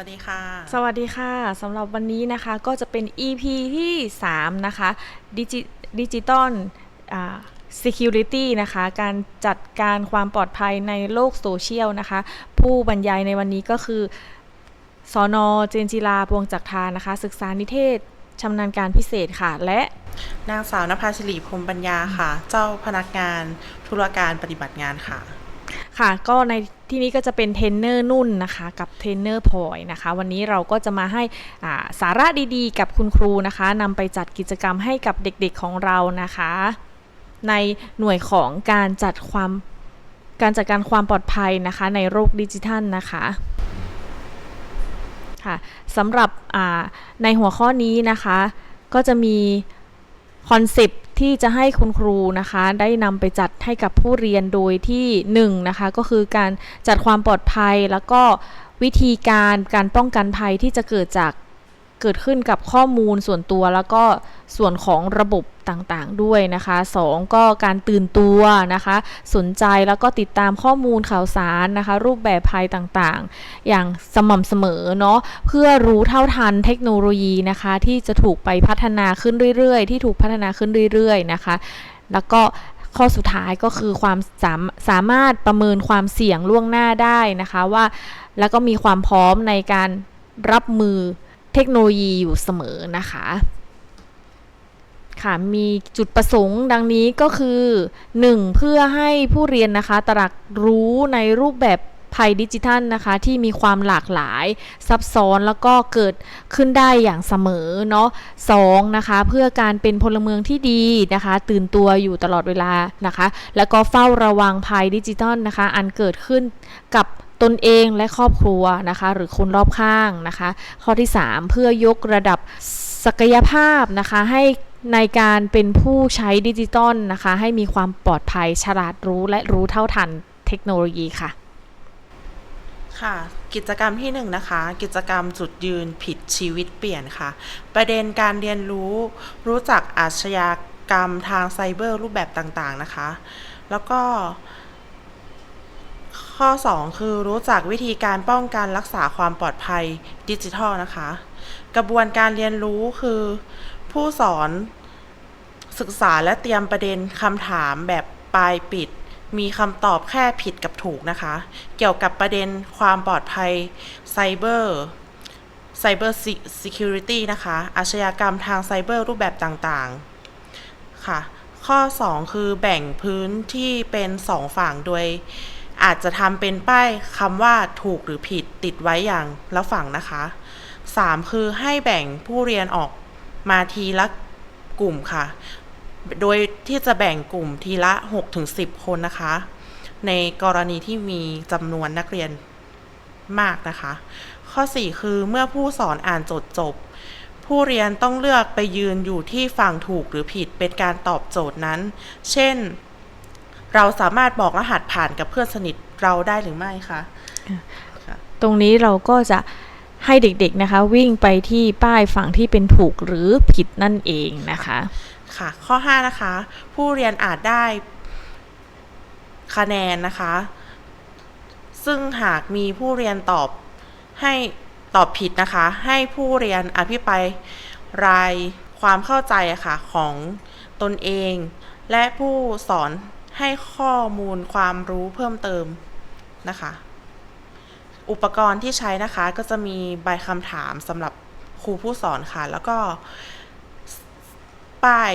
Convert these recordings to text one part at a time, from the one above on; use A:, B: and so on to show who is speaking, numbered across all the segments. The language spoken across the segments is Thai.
A: วัสดีค่ะ
B: สวัสดีค่ะสำหรับวันนี้นะคะก็จะเป็น EP ที่ 3 นะคะดิจิดิจิตอลอ่า Security นะคะ การจัดการความปลอดภัยในโลกโซเชียลนะคะ ผู้บรรยายในวันนี้ก็คือสอนอเจนจิลาปวงจักรทานนะคะ ศึกษานิเทศชำนาญการพิเศษค่ะ และ
A: นางสาวนภาสิริพรหมปัญญาค่ะ เจ้าพนักงานธุรการปฏิบัติงานค่ะ
B: ค่ะ ก็ในที่นี้ก็จะเป็นเทรนเนอร์นุ่นนะคะ กับเทรนเนอร์พลอยนะคะ วันนี้เราก็จะมาให้าสาระดีๆ กับคุณครูนะคะนำไปจัดกิจกรรมให้กับเด็กๆของเรานะคะ ในหน่วยของการจัดความการจัดการความปลอดภัยนะคะในโลกดิจิทัลนะคะค่ะสำหรับในหัวข้อนี้นะคะ ก็จะมี คอนเซปที่จะให้คุณครูนะคะได้นำไปจัดให้กับผู้เรียนโดยที่1นะคะก็คือการจัดความปลอดภัยแล้วก็วิธีการการป้องกันภัยที่จะเกิดจาก เกิดขึ้นกับข้อมูลส่วนตัวแล้วก็ส่วนของระบบต่างๆด้วยนะคะ 2 ก็การตื่นตัวนะคะ สนใจแล้วก็ติดตามข้อมูลข่าวสารนะคะ รูปแบบภัยต่างๆ อย่างสม่ำเสมอเนาะเพื่อรู้เท่าทันเทคโนโลยีนะคะ ที่จะถูกไปพัฒนาขึ้นเรื่อยๆ ที่ถูกพัฒนาขึ้นเรื่อยๆนะคะ แล้วก็ข้อสุดท้ายก็คือความสามสามารถประเมินความเสี่ยงล่วงหน้าได้นะคะว่า แล้วก็มีความพร้อมในการรับมือ เทคโนโลยีอยู่เสมอนะคะค่ะมีจุดประสงค์ดังนี้ก็คือ 1. เพื่อให้ผู้เรียนนะคะตรักรู้ในรูปแบบภัยดิจิทัลนะคะที่มีความหลากหลายซับซ้อนแล้วก็เกิดขึ้นได้อย่างเสมอเนาะสองนะคะเพื่อการเป็นพลเมืองที่ดีนะคะ ตื่นตัวอยู่ตลอดเวลานะคะ แล้วก็เฝ้าระวังภัยดิจิทัลนะคะ อันเกิดขึ้นกับ ตนเองและครอบครัวนะคะ หรือคนรอบข้างนะคะ ข้อที่ 3 เพื่อยกระดับศักยภาพนะคะให้ในการเป็นผู้ใช้ดิจิตอลนะคะ ให้มีความปลอดภัยฉลาดรู้และรู้เท่าทันเทคโนโลยีค่ะ
A: ค่ะ กิจกรรมที่หนึ่งนะคะ กิจกรรมจุดยืนผิดชีวิตเปลี่ยนค่ะ ประเด็นการเรียนรู้ รู้จักอาชญากรรมทางไซเบอร์รูปแบบต่างๆนะคะ แล้วก็ ข้อ 2 คือรู้จักวิธีการป้องกันรักษาความปลอดภัยดิจิทัลนะคะ กระบวนการเรียนรู้คือ ผู้สอนศึกษาและเตรียมประเด็นคำถามแบบปลายปิด มีคำตอบแค่ผิดกับถูกนะคะ เกี่ยวกับประเด็นความปลอดภัยไซเบอร์ไซเบอร์ซิเคียวริตี้นะคะ อาชญากรรมทางไซเบอร์รูปแบบต่างๆ ค่ะ ข้อ 2 คือแบ่งพื้นที่เป็น 2 ฝั่งโดย อาจจะทำเป็นป้ายคำว่าถูกหรือผิดติดไว้อย่างละฝั่งนะคะ 3 คือให้แบ่งผู้เรียนออกมาทีละกลุ่มค่ะ โดยที่จะแบ่งกลุ่มทีละ 6-10 คนนะคะ ในกรณีที่มีจำนวนนักเรียนมากนะคะ ข้อ 4 คือเมื่อผู้สอนอ่านโจทย์จบ ผู้เรียนต้องเลือกไปยืนอยู่ที่ฝั่งถูกหรือผิดเป็นการตอบโจทย์นั้น เช่น เราสามารถบอกรหัสผ่านกับเพื่อนสนิทเราได้หรือไม่คะค่ะ
B: ตรงนี้เราก็จะให้เด็กๆนะคะ วิ่งไปที่ป้ายฝั่งที่เป็นถูกหรือผิดนั่นเองนะคะ
A: ค่ะ ข้อ 5 นะคะ ผู้เรียนอาจได้คะแนนนะคะ ซึ่งหากมีผู้เรียนตอบให้ตอบผิดนะคะ ให้ผู้เรียนอภิปรายรายความเข้าใจอะค่ะของตนเอง และผู้สอน ให้ข้อมูลความรู้เพิ่มเติมนะคะ อุปกรณ์ที่ใช้นะคะก็จะมีใบคำถามสำหรับครูผู้สอนค่ะ แล้วก็ป้าย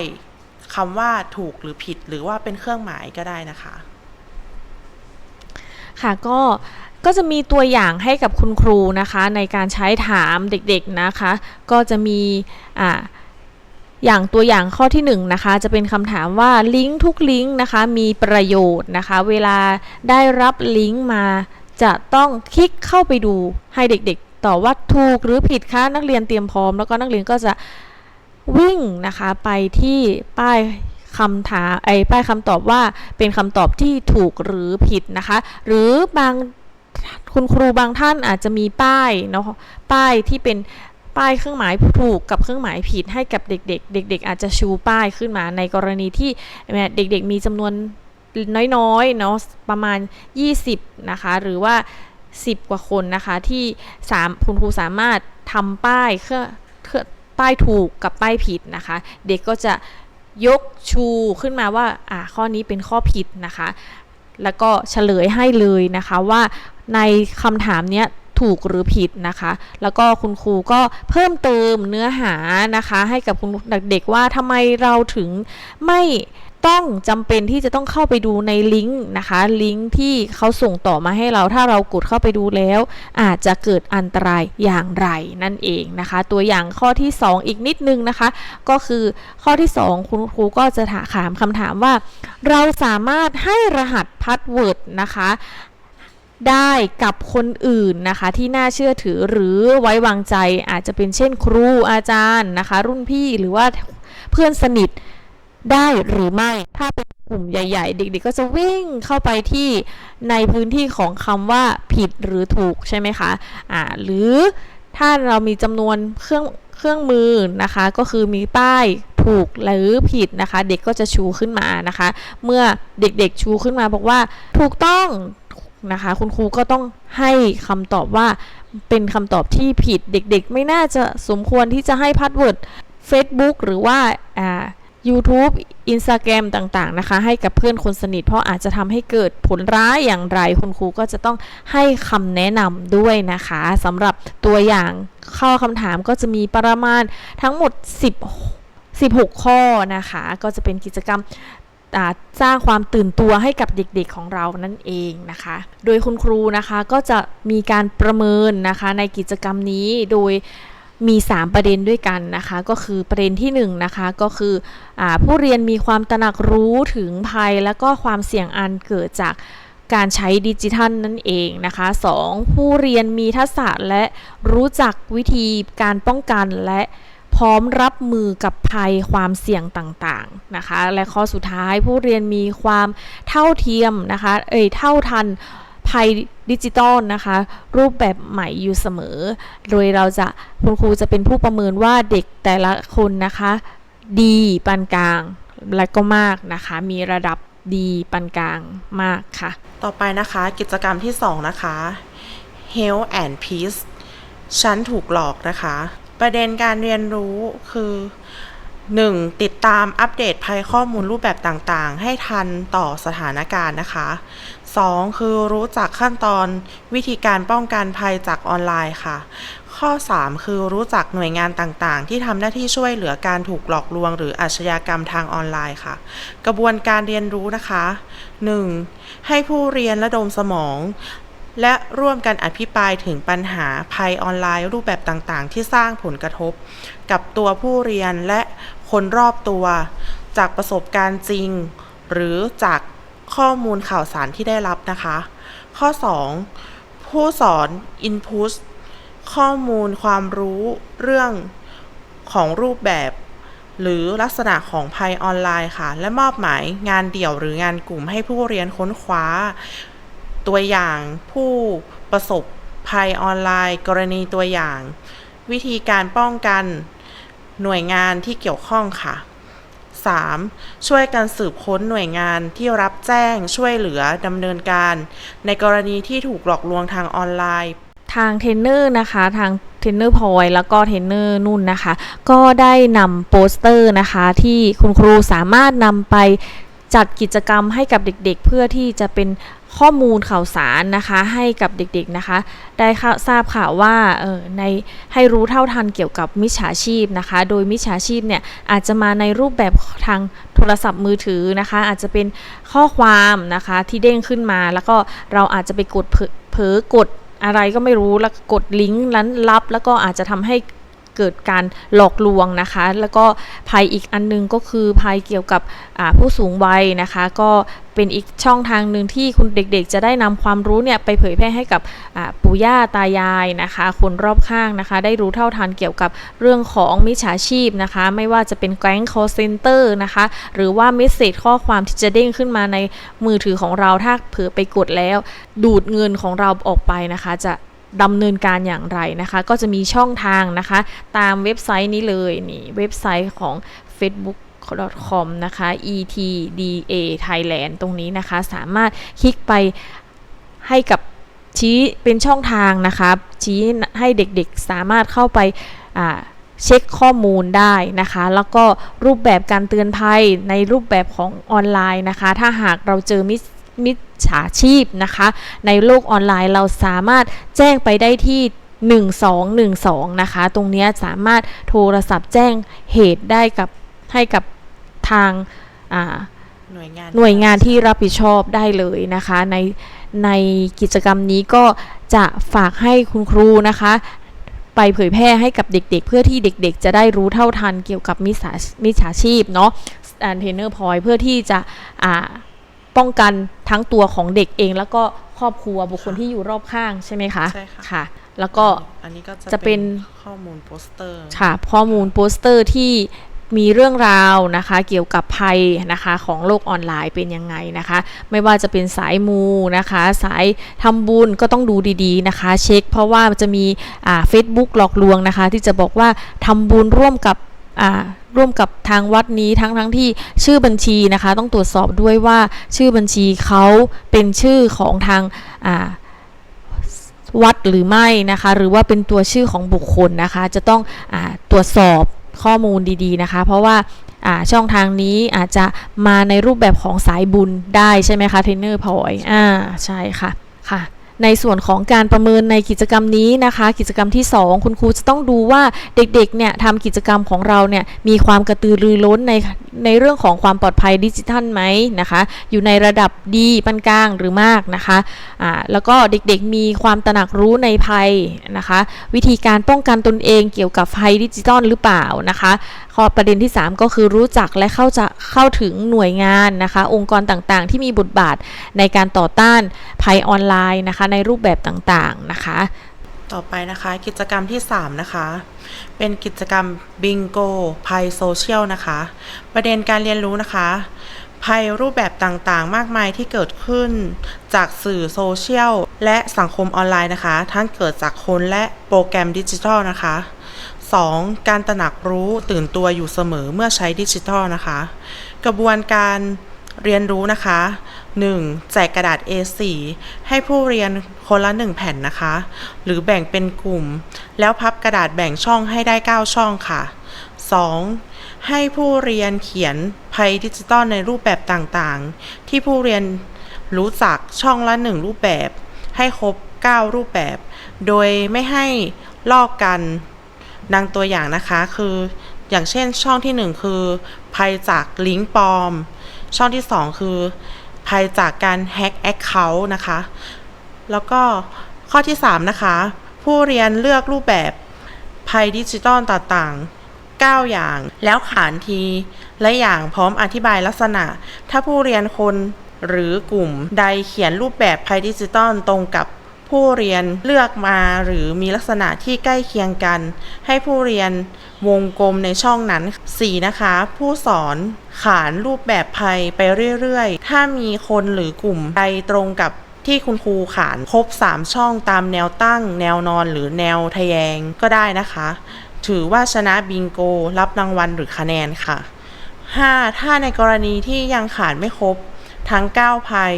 A: คำว่าถูกหรือผิด หรือว่าเป็นเครื่องหมายก็ได้นะคะ
B: ค่ะก็ก็จะมีตัวอย่างให้กับคุณครูนะคะ ในการใช้ถามเด็กๆนะคะ ก็จะมีอ่า อย่างตัวอย่างข้อที่1นงนะคะจะเป็นคำถามว่าลิงก์ทุกลิงก์นะคะมีประโยชน์นะคะ เวลาได้รับลิงก์มาจะต้องคลิกเข้าไปดูให้เด็กๆตอบว่าถูกหรือผิดคะนักเรียนเตรียมพร้อม แล้วก็นักเรียนก็จะวิ่งนะคะไปที่ป้ายคำถามไอ้ป้ายคำตอบว่าเป็นคำตอบที่ถูกหรือผิดนะคะ หรือบางคุณครูบางท่านอาจจะมีป้ายเนาะป้ายที่เป็น ป้ายเครื่องหมายถูกกับเครื่องหมายผิดให้กับเด็ก ๆ เด็ก ๆ อาจจะชูป้ายขึ้นมาในกรณีที่เด็ก ๆ มีจำนวนน้อยๆเนาะประมาณ 20 นะคะ หรือว่า 10 กว่าคนนะคะ ที่สามคุณครูสามารถทำป้ายเครื่องเครื่องป้ายถูกกับป้ายผิดนะคะ เด็กก็จะยกชูขึ้นมาว่าอ่าข้อนี้เป็นข้อผิดนะคะ แล้วก็เฉลยให้เลยนะคะว่าในคำถามเนี้ย ถูกหรือผิดนะคะ แล้วก็คุณครูก็เพิ่มเติมเนื้อหานะคะ ให้กับคุณเด็กๆว่าทำไมเราถึงไม่ต้องจำเป็นที่จะต้องเข้าไปดูในลิงก์นะคะลิงก์ที่เขาส่งต่อมาให้เราถ้าเรากดเข้าไปดูแล้ว อาจจะเกิดอันตรายอย่างไรนั่นเองนะคะ ตัวอย่างข้อที่ 2 อีกนิดนึงนะคะ ก็คือข้อที่ 2 คุณครูก็จะถามคำถามว่า เราสามารถให้รหัสพาสเวิร์ดนะคะ ได้กับคนอื่นนะคะที่น่าเชื่อถือหรือไว้วางใจ อาจจะเป็นเช่นครูอาจารย์นะคะ รุ่นพี่หรือว่าเพื่อนสนิทได้หรือไม่ ถ้าเป็นกลุ่มใหญ่ ๆ เด็ก ๆ ก็จะวิ่งเข้าไปที่ในพื้นที่ของคำว่าผิดหรือถูกใช่ไหมคะอ่าหรือถ้าเรามีจำนวนเครื่องเครื่องมือนะคะ ก็คือมีป้ายถูกหรือผิดนะคะ เด็กก็จะชูขึ้นมานะคะ เมื่อเด็กๆชูขึ้นมาบอกว่า ถูกต้อง นะคะ คุณครูก็ต้องให้คำตอบว่าเป็นคำตอบที่ผิดเด็กๆ ไม่น่าจะสมควรที่จะให้พาสเวิร์ด Facebook หรือว่าอ่า YouTube Instagram ต่างๆนะคะ ให้กับเพื่อนคนสนิท เพราะอาจจะทำให้เกิดผลร้ายอย่างไร คุณครูก็จะต้องให้คำแนะนำด้วยนะคะสำหรับตัวอย่างข้อคำถามก็จะมีประมาณทั้งหมด 10 16 ข้อนะคะ ก็จะเป็นกิจกรรม สร้างความตื่นตัวให้กับเด็กๆของเรานั่นเองนะคะ โดยคุณครูนะคะก็จะมีการประเมินนะคะในกิจกรรมนี้โดยมี 3 ประเด็นด้วยกันนะคะ ก็คือประเด็นที่1นงนะคะก็คืออผู้เรียนมีความตระหนักรู้ถึงภัยและก็ความเสี่ยงอันเกิดจากการใช้ดิจิทัลนั่นเองนะคะ 2. ผู้เรียนมีทักษะและรู้จักวิธีการป้องกันและ พร้อมรับมือกับภัยความเสี่ยงต่างๆนะคะ และข้อสุดท้ายผู้เรียนมีความเท่าเทียมนะคะเอ่ยเท่าทันภัยดิจิตอลนะคะ รูปแบบใหม่อยู่เสมอ โดยเราจะคุณครูจะเป็นผู้ประเมินว่าเด็กแต่ละคนนะคะ ดีปานกลาง และก็มากนะคะ มีระดับดีปานกลางมากค่ะ
A: ต่อไปนะคะกิจกรรมที่ 2 นะคะ Health and Peace ฉันถูกหลอกนะคะ ประเด็นการเรียนรู้คือ 1. ติดตามอัปเดตภัยข้อมูลรูปแบบต่างๆ ให้ทันต่อสถานการณ์นะคะ 2. คือรู้จักขั้นตอนวิธีการป้องกันภัยจากออนไลน์ค่ะ ข้อ 3 คือรู้จักหน่วยงานต่างๆ ที่ทำหน้าที่ช่วยเหลือการถูกหลอกลวง หรืออาชญากรรมทางออนไลน์ค่ะ กระบวนการเรียนรู้นะคะ 1. ให้ผู้เรียนระดมสมอง และร่วมกันอภิปรายถึงปัญหาภัยออนไลน์รูปแบบต่างๆ ที่สร้างผลกระทบ กับตัวผู้เรียนและคนรอบตัว จากประสบการณ์จริง หรือจากข้อมูลข่าวสารที่ได้รับนะคะ ข้อ 2 ผู้สอน Input ข้อมูลความรู้เรื่องของรูปแบบ หรือลักษณะของภัยออนไลน์ค่ะ และมอบหมายงานเดี่ยวหรืองานกลุ่มให้ผู้เรียนค้นคว้า ตัวอย่างผู้ประสบภัยออนไลน์ กรณีตัวอย่าง วิธีการป้องกันหน่วยงานที่เกี่ยวข้องค่ะ 3. ช่วยกันสืบค้นหน่วยงานที่รับแจ้งช่วยเหลือดำเนินการ ในกรณีที่ถูกหลอกลวงทางออนไลน์
B: ทางเทรนเนอร์นะคะ ทางเทรนเนอร์พลอยแล้วก็เทรนเนอร์นุ่นนะคะ ก็ได้นำโปสเตอร์นะคะ ที่คุณครูสามารถนำไปจัดกิจกรรมให้กับเด็กๆ เพื่อที่จะเป็น ข้อมูลข่าวสารนะคะให้กับเด็กๆนะคะ ได้ทราบข่าวว่าเออในให้รู้เท่าทันเกี่ยวกับมิจฉาชีพนะคะ โดยมิจฉาชีพเนี่ยอาจจะมาในรูปแบบทางโทรศัพท์มือถือนะคะ อาจจะเป็นข้อความนะคะที่เด้งขึ้นมา แล้วก็เราอาจจะไปกดเผลอกดอะไรก็ไม่รู้แล้วกดลิงก์นั้นลับ แล้วก็อาจจะทำให้เกิดการหลอกลวงนะคะ แล้วก็ภัยอีกอันนึงก็คือภัยเกี่ยวกับผู้สูงวัยนะคะ ก็ เป็นอีกช่องทางหนึ่งที่คุณเด็กๆ จะได้นำความรู้เนี่ยไปเผยแพร่ให้กับปู่ย่าตายายนะคะ คนรอบข้างนะคะ ได้รู้เท่าทันเกี่ยวกับเรื่องของมิจฉาชีพนะคะ ไม่ว่าจะเป็นแก๊ง call center นะคะ หรือว่าเมสเซจข้อความที่จะเด้งขึ้นมาในมือถือของเราถ้าเผลอไปกดแล้ว ดูดเงินของเราออกไปนะคะ จะดำเนินการอย่างไรนะคะ ก็จะมีช่องทางนะคะ ตามเว็บไซต์นี้เลยนี่เว็บไซต์ของ Facebook com นะคะ etda Thailand ตรงนี้นะคะ สามารถคลิกไปให้กับชี้เป็นช่องทางนะคะ ชี้ให้เด็กๆสามารถเข้าไปาเช็คข้อมูลได้นะคะ แล้วก็รูปแบบการเตือนภัยในรูปแบบของออนไลน์นะคะ ถ้าหากเราเจอมิจมิจฉาชีพนะคะ ในโลกออนไลน์เราสามารถแจ้งไปได้ที่1212 นะคะ ตรงนี้สามารถโทรศัพท์แจ้งเหตุได้กับให้กับ ทางอ่า
A: หน่วยงาน
B: หน่วยงานที่รับผิดชอบได้เลยนะคะ ในในกิจกรรมนี้ก็จะฝากให้คุณครูนะคะ ไปเผยแพร่ให้กับเด็กๆ เพื่อที่เด็กๆ จะได้รู้เท่าทันเกี่ยวกับมิจฉามิจฉาชีพเนาะอันเทรนเนอร์พอยเพื่อที่จะอ่าป้องกันทั้งตัวของเด็กเอง แล้วก็ครอบครัวบุคคลที่อยู่รอบข้างใช่ไหมคะ
A: ใช่ค่ะ
B: ค่ะ แล้วก็
A: อันนี้ก็จะ
B: จะเป็น
A: ข้อมูลโปสเตอร์
B: ค่ะข้อมูลโปสเตอร์ที่ มีเรื่องราวนะคะเกี่ยวกับภัยนะคะของโลกออนไลน์เป็นยังไงนะคะ ไม่ว่าจะเป็นสายมูนะคะ สายทำบุญก็ต้องดูดีๆนะคะ เช็คเพราะว่าจะมีอ่า Facebook หลอกลวงนะคะ ที่จะบอกว่าทำบุญร่วมกับอ่าร่วมกับทางวัดนี้ทั้งทั้งที่ชื่อบัญชีนะคะ ต้องตรวจสอบด้วยว่าชื่อบัญชีเขาเป็นชื่อของทางอ่าวัดหรือไม่นะคะ หรือว่าเป็นตัวชื่อของบุคคลนะคะ จะต้องอาตรวจสอบ ข้อมูลดีๆนะคะ เพราะว่าช่องทางนี้อาจจะมาในรูปแบบของสายบุญได้ใช่ไหมคะเทรนเนอร์พลอยอ่าใช่ค่ะค่ะ ในส่วนของการประเมินในกิจกรรมนี้นะคะ กิจกรรมที่ 2 คุณครูจะต้องดูว่าเด็กๆเนี่ยทำกิจกรรมของเราเนี่ยมีความกระตือรือร้นในในเรื่องของความปลอดภัยดิจิทัลไหมนะคะ อยู่ในระดับดีปานกลางหรือมากนะคะอ่าแล้วก็เด็กๆมีความตระหนักรู้ในภัยนะคะ วิธีการป้องกันตนเองเกี่ยวกับภัยดิจิทัลหรือเปล่านะคะ ข้อประเด็นที่ 3 ก็คือรู้จักและเข้าจะเข้าถึงหน่วยงานนะคะ องค์กรต่างๆ ที่มีบทบาทในการต่อต้านภัยออนไลน์นะคะ ในรูปแบบต่างๆนะคะ
A: ต่อไปนะคะกิจกรรมที่ 3 นะคะ เป็นกิจกรรมบิงโกภัยโซเชียลนะคะ ประเด็นการเรียนรู้นะคะภัยรูปแบบต่างๆ มากมายที่เกิดขึ้นจากสื่อโซเชียลและสังคมออนไลน์นะคะ ทั้งเกิดจากคนและโปรแกรมดิจิทัลนะคะ 2. การตระหนักรู้ตื่นตัวอยู่เสมอเมื่อใช้ดิจิทัลนะคะ กระบวนการเรียนรู้นะคะ 1. แจกกระดาษ A4 ให้ผู้เรียนคนละ 1 แผ่นนะคะ หรือแบ่งเป็นกลุ่ม แล้วพับกระดาษแบ่งช่องให้ได้ 9 ช่องค่ะ 2. ให้ผู้เรียนเขียนภัยดิจิตอลในรูปแบบต่างๆ ที่ผู้เรียนรู้จักช่องละ 1 รูปแบบ ให้ครบ 9 รูปแบบ โดยไม่ให้ลอกกัน ดังตัวอย่างนะคะคืออย่างเช่นช่องที่ 1 คือภัยจากลิงก์ปลอม ช่องที่ 2 คือภัยจากการแฮ็กแอคเคาท์นะคะ แล้วก็ข้อที่ 3 นะคะ ผู้เรียนเลือกรูปแบบภัยดิจิตอลต่างๆ 9 อย่าง แล้วขานที และอย่างพร้อมอธิบายลักษณะ ถ้าผู้เรียนคนหรือกลุ่มใดเขียนรูปแบบภัยดิจิตอลตรงกับ ผู้เรียนเลือกมาหรือมีลักษณะที่ใกล้เคียงกัน ให้ผู้เรียนวงกลมในช่องนั้น 4. นะคะ ผู้สอนขานรูปแบบภัยไปเรื่อยๆ ถ้ามีคนหรือกลุ่มใดตรงกับที่คุณครูขานครบ 3 ช่องตามแนวตั้ง แนวนอนหรือแนวทะแยงก็ได้นะคะ ถือว่าชนะบิงโก รับรางวัลหรือคะแนนค่ะ 5. ถ้าในกรณีที่ยังขานไม่ครบทั้ง 9 ภัย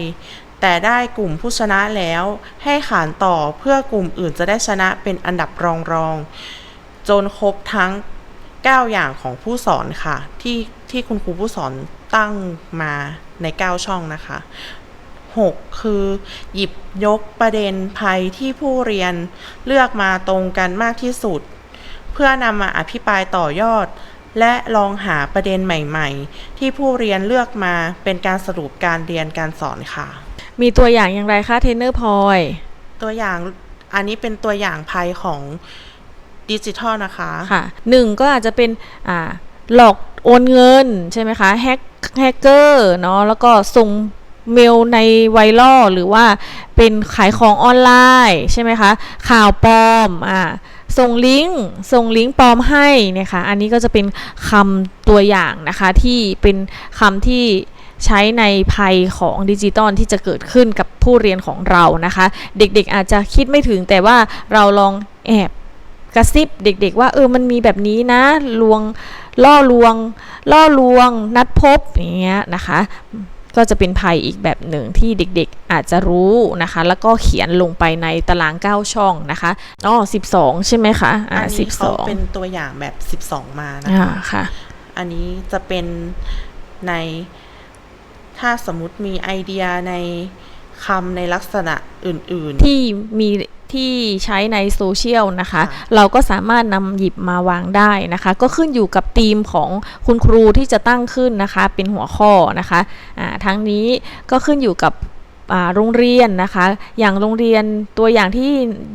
A: แต่ได้กลุ่มผู้ชนะแล้ว ให้ขานต่อเพื่อกลุ่มอื่นจะได้ชนะเป็นอันดับรองๆจนครบทั้ง 9 อย่างของผู้สอนค่ะ ที่ที่คุณครูผู้สอนตั้งมาใน 9 ช่องนะคะ 6. คือ หยิบยกประเด็นภัยที่ผู้เรียนเลือกมาตรงกันมากที่สุด เพื่อนำมาอภิปรายต่อยอด และลองหาประเด็นใหม่ ๆ ที่ผู้เรียนเลือกมาเป็นการสรุปการเรียนการสอนค่ะ
B: มีตัวอย่างอย่างไรคะเทรนเนอร์พลอย
A: ตัวอย่างอันนี้เป็นตัวอย่างภัยของดิจิทัลนะคะ
B: ค่ะหนึ่งก็อาจจะเป็นอ่าหลอกโอนเงินใช่ไหมคะแฮกแฮกเกอร์เนาะแล้วก็ส่งเมลในไวรัลหรือว่าเป็นขายของออนไลน์ใช่ไหมคะข่าวปลอมอ่าส่งลิงก์ส่งลิงก์ปลอมให้เนี่ยค่ะอันนี้ก็จะเป็นคำตัวอย่างนะคะที่เป็นคำที่ ใช้ในภัยของดิจิตอลที่จะเกิดขึ้นกับผู้เรียนของเรานะคะ เด็กๆอาจจะคิดไม่ถึงแต่ว่าเราลองแอบกระซิบเด็กๆว่าเออมันมีแบบนี้นะลวงล่อลวง ล่อลวง นัดพบอย่างเงี้ยนะคะ ก็จะเป็นภัยอีกแบบหนึ่งที่เด็กๆอาจจะรู้นะคะ แล้วก็เขียนลงไปในตาราง 9 ช่องนะคะอ๋อ12 ใช่ไหมคะอ่า
A: อันนี้เขาเป็นตัวอย่างแบบ 12 มานะ
B: อ่า
A: คะ
B: ค่ะ
A: อันนี้จะเป็นใน ถ้าสมมุติมีไอเดียในคำในลักษณะอื่น
B: ที่มีที่ใช้ในโซเชียลนะคะ
A: ค่ะ
B: เราก็สามารถนำหยิบมาวางได้นะคะ ก็ขึ้นอยู่กับธีมของคุณครูที่จะตั้งขึ้นนะคะ เป็นหัวข้อนะคะอ่าทั้งนี้ก็ขึ้นอยู่กับอ่าโรงเรียนนะคะ อย่างโรงเรียนตัวอย่างที่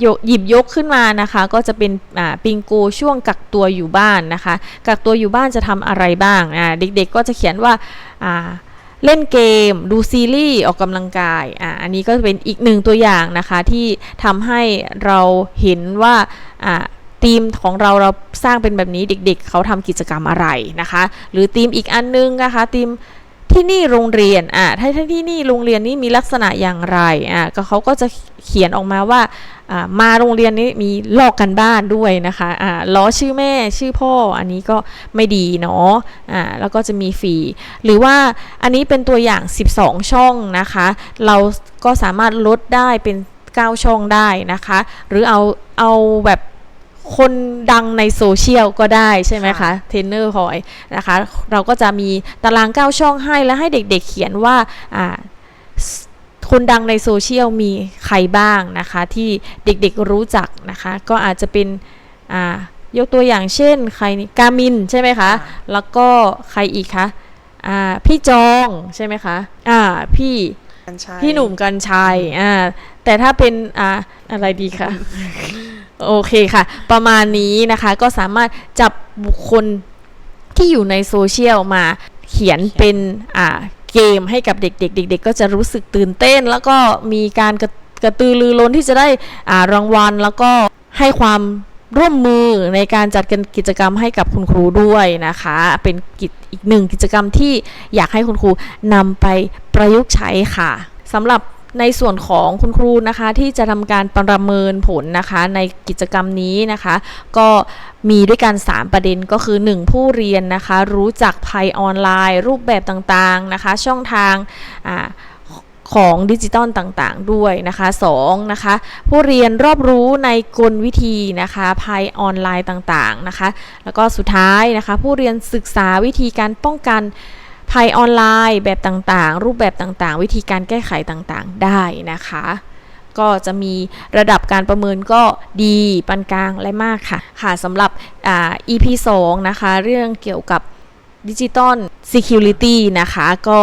B: ยกหยิบยกขึ้นมานะคะ ก็จะเป็นอ่าปิงโกช่วงกักตัวอยู่บ้านนะคะ กักตัวอยู่บ้านจะทำอะไรบ้างอ่าเด็กๆก็จะเขียนว่าอ่า เล่นเกม ดูซีรีส์ ออกกำลังกาย อ่า อันนี้ก็เป็นอีกหนึ่งตัวอย่างนะคะที่ทำให้เราเห็นว่า อ่าทีมของเราเราสร้างเป็นแบบนี้เด็ก ๆ เขาทำกิจกรรมอะไรนะคะ หรือทีมอีกอันนึงนะคะทีม ที่นี่โรงเรียนอ่าถ้าที่นี่โรงเรียนนี้มีลักษณะอย่างไรอ่าก็เขาก็จะเขียนออกมาว่าอ่ามาโรงเรียนนี้มีลอกกันบ้านด้วยนะคะอ่าล้อชื่อแม่ชื่อพ่ออันนี้ก็ไม่ดีเนาะอ่าแล้วก็จะมีฟรีหรือว่าอันนี้เป็นตัวอย่าง 12 ช่องนะคะ เราก็สามารถลดได้เป็น 9 ช่องได้นะคะ หรือเอาเอาแบบ คนดังในโซเชียลก็ได้ใช่ไหมคะเทรนเนอร์พอยนะคะ เราก็จะมีตาราง 9 ช่องให้และให้เด็กๆเขียนว่าอ่าคนดังในโซเชียลมีใครบ้างนะคะ ที่เด็กๆรู้จักนะคะ ก็อาจจะเป็นอ่ายกตัวอย่างเช่น ใครนี่กามินใช่ไหมคะ แล้วก็ใครอีกคะอ่าพี่จองใช่ไหมคะอ่าพี่
A: ๆกันใช้
B: พี่หนุ่มกัญชัยอ่าแต่ถ้าเป็นอ่าอะไรดีคะ โอเคค่ะ ประมาณนี้นะคะก็สามารถจับบุคคลที่อยู่ในโซเชียลมาเขียนเป็นอ่าเกมให้กับเด็กๆเด็ก ๆ ก็จะรู้สึกตื่นเต้น แล้วก็มีการกระกระตือรือร้นที่จะได้อ่ารางวัล แล้วก็ให้ความร่วมมือในการจัดก,กิจกรรมให้กับคุณครูด้วยนะคะ เป็นกิจอีกหนึ่งกิจกรรมที่อยากให้คุณครูนำไปประยุกต์ใช้ค่ะสำหรับ ในส่วนของคุณครูนะคะที่จะทำการประเมินผลนะคะในกิจกรรมนี้นะคะ ก็มีด้วยกัน 3 ประเด็นก็คือ 1 ผู้เรียนนะคะ รู้จักภัยออนไลน์ รูปแบบต่างๆนะคะ ช่องทางอาของดิจิตอลต่างๆ ด้วยนะคะ2นะคะผู้เรียนรอบรู้ในกลวิธีนะคะภัยออนไลน์ต่างๆนะคะ แล้วก็สุดท้ายนะคะ ผู้เรียนศึกษาวิธีการป้องกัน ภัยออนไลน์แบบต่างๆ รูปแบบต่างๆ วิธีการแก้ไขต่างๆ ได้นะคะ ก็จะมีระดับการประเมินก็ดีปานกลางและมากค่ะ ค่ะสำหรับอ่า EP 2 นะคะ เรื่องเกี่ยวกับดิจิตอล Security นะคะ ก็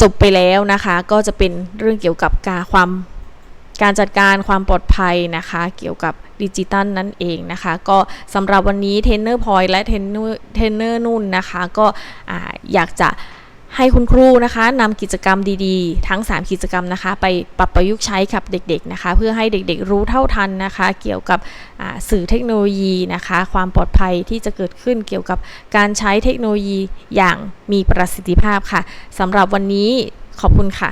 B: จบไปแล้วนะคะ ก็จะเป็นเรื่องเกี่ยวกับการความการจัดการความปลอดภัยนะคะ เกี่ยวกับ ดิจิตัลนั่นเองนะคะ ก็สำหรับวันนี้เทรนเนอร์พอยและเทรนเนอร์เทรนเนอร์นุ่นนะคะ ก็อ่าอยากจะให้คุณครูนะคะนำกิจกรรมดีๆ ทั้ง 3 กิจกรรมนะคะ ไปปรับประยุกต์ใช้กับเด็กๆนะคะ เพื่อให้เด็กๆรู้เท่าทันนะคะ เกี่ยวกับสื่อเทคโนโลยีนะคะ ความปลอดภัยที่จะเกิดขึ้นเกี่ยวกับการใช้เทคโนโลยีอย่างมีประสิทธิภาพค่ะสำหรับวันนี้ขอบคุณค่ะ